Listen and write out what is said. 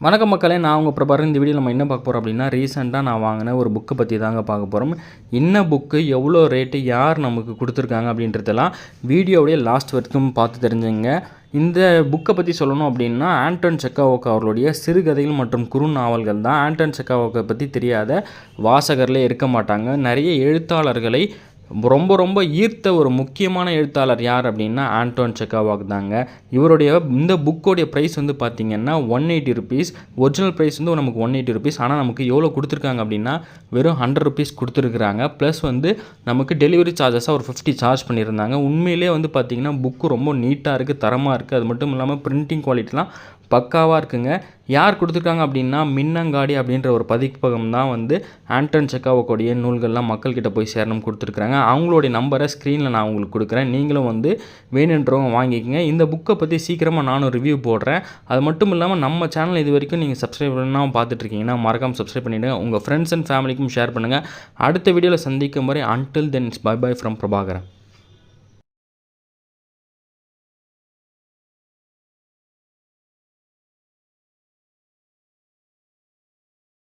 வணக்கம் மக்களே நான் உங்கள் பிரபாரம் இந்த வீடியோ நம்ம என்ன பார்க்க போகிறோம் அப்படின்னா ரீசெண்டாக நான் வாங்கின ஒரு புக்கை பற்றி தாங்க பார்க்க போகிறோம் என்ன புக்கு எவ்வளோ ரேட்டு யார் நமக்கு கொடுத்துருக்காங்க அப்படின்றதெல்லாம் வீடியோடைய லாஸ்ட் வரைக்கும் பார்த்து தெரிஞ்சுங்க. இந்த புக்கை பற்றி சொல்லணும் அப்படின்னா ஆண்டன் செக்காவோக்கா அவர்களுடைய சிறுகதைகள் மற்றும் குறு நாவல்கள் தான். ஆண்டன் செக்காவோக்கை பற்றி தெரியாத வாசகர்களே இருக்க மாட்டாங்க. நிறைய எழுத்தாளர்களை ரொம்ப ரொம்ப ஈர்த்த ஒரு முக்கியமான எழுத்தாளர் யார் அப்படின்னா ஆண்டோன் செக்காவாக் தாங்க. இவருடைய இந்த புக்கோடைய ப்ரைஸ் வந்து பார்த்திங்கன்னா one eighty rupees original price வந்து நமக்கு ஒன் எயிட்டி ருபீஸ் ஆனால் நமக்கு எவ்வளோ கொடுத்துருக்காங்க அப்படின்னா வெறும் ஹண்ட்ரட் ருபீஸ் கொடுத்துருக்குறாங்க. ப்ளஸ் வந்து நமக்கு டெலிவரி சார்ஜஸாக ஒரு ஃபிஃப்டி சார்ஜ் பண்ணியிருந்தாங்க. உண்மையிலே வந்து பார்த்திங்கன்னா புக்கு ரொம்ப நீட்டாக இருக்குது தரமாக இருக்குது அது மட்டும் இல்லாமல் பிரிண்டிங் குவாலிட்டிலாம் பக்காவாக இருக்குங்க. யார் கொடுத்துருக்காங்க அப்படின்னா மின்னங்காடி அப்படின்ற ஒரு பதிப்பகம் தான் வந்து ஆண்டன் செக்காவோடைய நூல்கள்லாம் மக்கள்கிட்ட போய் சேரணும் கொடுத்துருக்குறாங்க. அவங்களுடைய நம்பரை ஸ்க்ரீனில் நான் உங்களுக்கு கொடுக்குறேன். நீங்களும் வந்து வேணுன்றவங்க வாங்கிக்கோங்க. இந்த புக்கை பற்றி சீக்கிரமாக நானும் ரிவ்யூ போடுறேன். அது மட்டும் இல்லாமல் நம்ம சேனல் இது வரைக்கும் நீங்கள் சப்ஸ்கிரைப் பண்ணாமல் பார்த்துட்ருக்கீங்கன்னா மறக்காமல் சப்ஸ்கிரைப் பண்ணிவிடுங்க உங்கள் ஃப்ரெண்ட்ஸ் அண்ட் ஃபேமிலிக்கும் ஷேர் பண்ணுங்கள் அடுத்த வீடியோவில் சந்திக்கும் வரை until then bye bye from Prabhakaran.